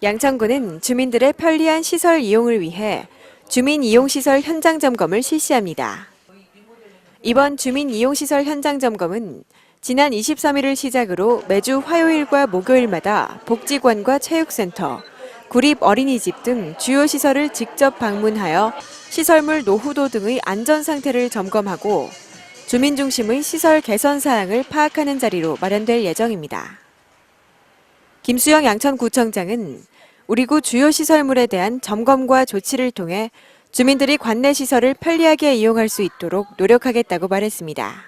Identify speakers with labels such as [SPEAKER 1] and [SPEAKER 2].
[SPEAKER 1] 양천구는 주민들의 편리한 시설 이용을 위해 주민 이용시설 현장 점검을 실시합니다. 이번 주민 이용시설 현장 점검은 지난 23일을 시작으로 매주 화요일과 목요일마다 복지관과 체육센터, 구립 어린이집 등 주요 시설을 직접 방문하여 시설물 노후도 등의 안전 상태를 점검하고 주민 중심의 시설 개선 사항을 파악하는 자리로 마련될 예정입니다. 김수영 양천구청장은 우리 구 주요 시설물에 대한 점검과 조치를 통해 주민들이 관내 시설을 편리하게 이용할 수 있도록 노력하겠다고 말했습니다.